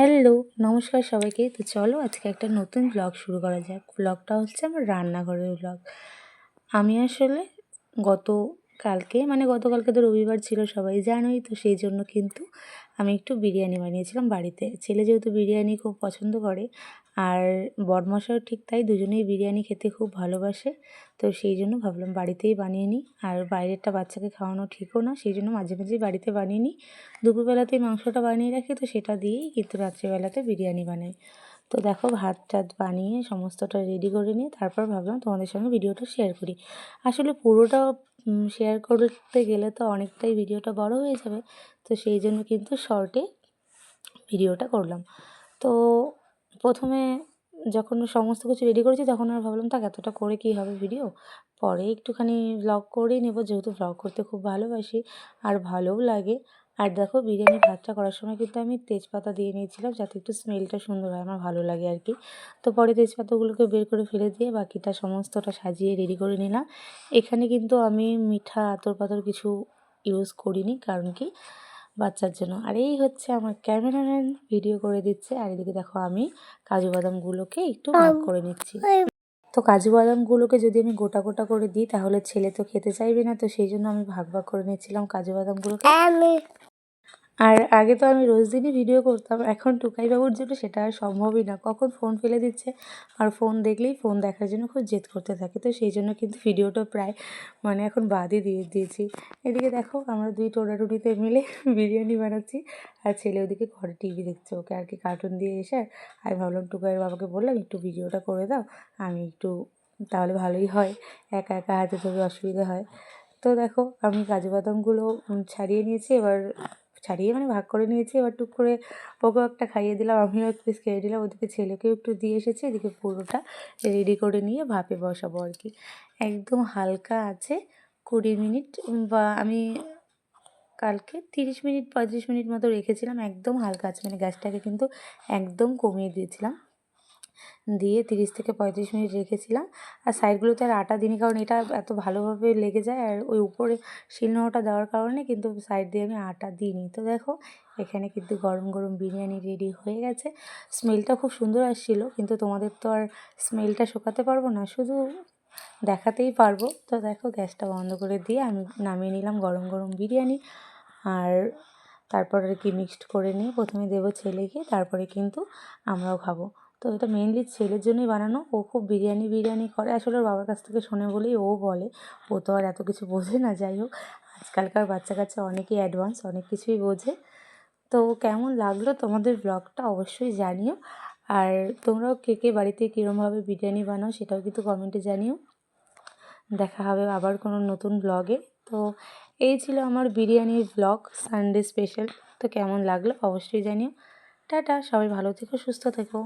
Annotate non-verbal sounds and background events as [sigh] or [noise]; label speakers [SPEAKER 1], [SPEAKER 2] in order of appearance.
[SPEAKER 1] Hello, নমস্কার সবাইকে। তো চলো আজকে একটা নতুন ব্লগ শুরু করা যাক। ব্লগটা হচ্ছে আমার রান্নাঘরের ব্লগ আমি আসলে গত কালকে মানে গতকালকে তো রবিবার ছিল সবাই জানোই, তো সেই জন্য কিন্তু আমি একটু বিরিয়ানি বানিয়েছিলাম বাড়িতে। ছেলে যেহেতু বিরিয়ানি খুব পছন্দ করে, আর বরমশাও ঠিক তাই দুজনেই বিরিয়ানি খেতে খুব ভালোবাসে, তো সেই জন্য ভাবলাম বাড়িতেই বানিয়ে নিই। আর বাইরেরটা বাচ্চাকে খাওয়ানো ঠিকও না, সেই জন্য মাঝে মাঝেই বাড়িতে বানিয়ে নিই। দুপুরবেলাতেই মাংসটা বানিয়ে রাখি, তো সেটা দিয়েই কিন্তু রাত্রিবেলাতে বিরিয়ানি বানাই। তো দেখো ভাত টাত বানিয়ে সমস্তটা রেডি করে নিয়ে, তারপর ভাবলাম তোমাদের সঙ্গে ভিডিওটা শেয়ার করি। আসলে পুরোটা শেয়ার করতে গেলে তো অনেকটাই ভিডিওটা বড় হয়ে যাবে। তো সেই জন্য কিন্তু শর্টে ভিডিওটা করলাম। তো প্রথমে যখন সমস্ত কিছু রেডি করেছি, তখন আর ভাবলাম, থাক, এতটা করে কি হবে ভিডিও পরে একটুখানি ব্লগ করেই নেব। যেহেতু ব্লগ করতে খুব ভালোবাসি আর ভালোও লাগে। আর দেখো বিরিয়ানি ভাতটা করার সময় কিন্তু আমি তেজপাতা দিয়ে নিয়েছিলাম যাতে একটু স্মেলটা সুন্দর হয়, আমার ভালো লাগে আর কি। তো পরে তেজপাতাগুলোকে বের করে ফেলে দিয়ে বাকিটা সমস্তটা সাজিয়ে রেডি করে নিলাম। এখানে কিন্তু আমি মিঠা আতর পাতর কিছু ইউজ করিনি, কারণ কি? বাচ্চার জন্য। আর এই হচ্ছে আমার ক্যামেরাম্যান ভিডিও করে দিচ্ছে। আর এদিকে দেখো আমি কাজু বাদামগুলোকে একটু ভাগ করে নিচ্ছি। তো কাজু বাদামগুলোকে যদি আমি গোটা গোটা করে দিই, তাহলে ছেলে তো খেতে চাইবে না। তো সেই জন্য আমি ভাগ ভাগ করে নিচ্ছিলাম কাজু বাদামগুলোকে। আর আগে তো আমি রোজ দিনই ভিডিও করতাম, এখন টুকাইবাবুর জন্য সেটা আর সম্ভবই না। কখন ফোন ফেলে দিচ্ছে, আর ফোন দেখলেই ফোন দেখার জন্য খুব জেদ করতে থাকে। তো সেই জন্য কিন্তু ভিডিওটা প্রায় মানে এখন বাদই দিয়ে দিয়েছি। এদিকে দেখো, আমরা দুই টোনাটুনিতে মিলে [laughs] বিরিয়ানি বানাচ্ছি, আর ছেলে ওদিকে ঘরে টিভি দেখছে ওকে। আর কি কার্টুন দিয়ে এসে আমি ভাবলাম টুকাইয়ের বাবাকে বললাম, একটু ভিডিওটা করে দাও, আমি একটু, তাহলে ভালোই হয়। একা একা হাতে তবে অসুবিধা হয়। তো দেখো, আমি কাজু বাদামগুলো ছাড়িয়ে নিয়েছি, এবার ছাড়িয়ে মানে ভাগ করে নিয়েছি, এবার টুক করে ওকেও একটা খাইয়ে দিলাম, আমিও এক পিস খেয়ে দিলাম ওদিকে ছেলেকেও একটু দিয়ে এসেছি, এদিকে পুরোটা রেডি করে নিয়ে ভাপে বসাবো আর কি। একদম হালকা আছে, কুড়ি মিনিট বা আমি কালকে তিরিশ মিনিট, পঁয়ত্রিশ মিনিট মতো রেখেছিলাম, একদম হালকা আছে মানে গ্যাসটাকে কিন্তু একদম কমিয়ে দিয়েছিলাম। দিয়ে তিরিশ থেকে পঁয়ত্রিশ মিনিট রেখেছিলাম। আর সাইডগুলোতে আর আটা দিইনি, কারণ এটা এত ভালোভাবে লেগে যায় আর ওই উপরে শিলনোড়াটা দেওয়ার কারণে কিন্তু সাইড দিয়ে আমি আটা দিইনি। তো দেখো, এখানে কিন্তু গরম গরম বিরিয়ানি রেডি হয়ে গেছে। স্মেলটা খুব সুন্দর আসছিল, কিন্তু তোমাদের তো আর স্মেলটা শোকাতে পারব না, শুধু দেখাতেই পারব। তো দেখো, গ্যাসটা বন্ধ করে দিয়ে আমি নামিয়ে নিলাম গরম গরম বিরিয়ানি। আর তারপর আর কি মিক্সড করে নিয়ে প্রথমে দেবো ছেলেকে, তারপরে কিন্তু আমরাও খাব। তো এটা মেনলি ছেলের জন্যই বানানো। ও খুব বিরিয়ানি বিরিয়ানি করে। আসলে ওর বাবার কাছ থেকে শোনে বলেই ও বলে। ও তো আর এত কিছু বোঝে না, যাই হোক। আজকালকার বাচ্চা কাচ্চা অনেকেই অ্যাডভান্স অনেক কিছুই বোঝে। তো কেমন লাগল তোমাদের ব্লগটা অবশ্যই জানিও। আর তোমরাও কে কে বাড়িতে কীরমভাবে বিরিয়ানি বানাও সেটাও কিন্তু কমেন্টে জানিও। দেখা হবে আবার কোনো নতুন ব্লগে তো এই ছিল আমার বিরিয়ানির ব্লগ সানডে স্পেশাল তো কেমন লাগল অবশ্যই জানিও। টাটা, সবাই ভালো থেকো, সুস্থ থেকো।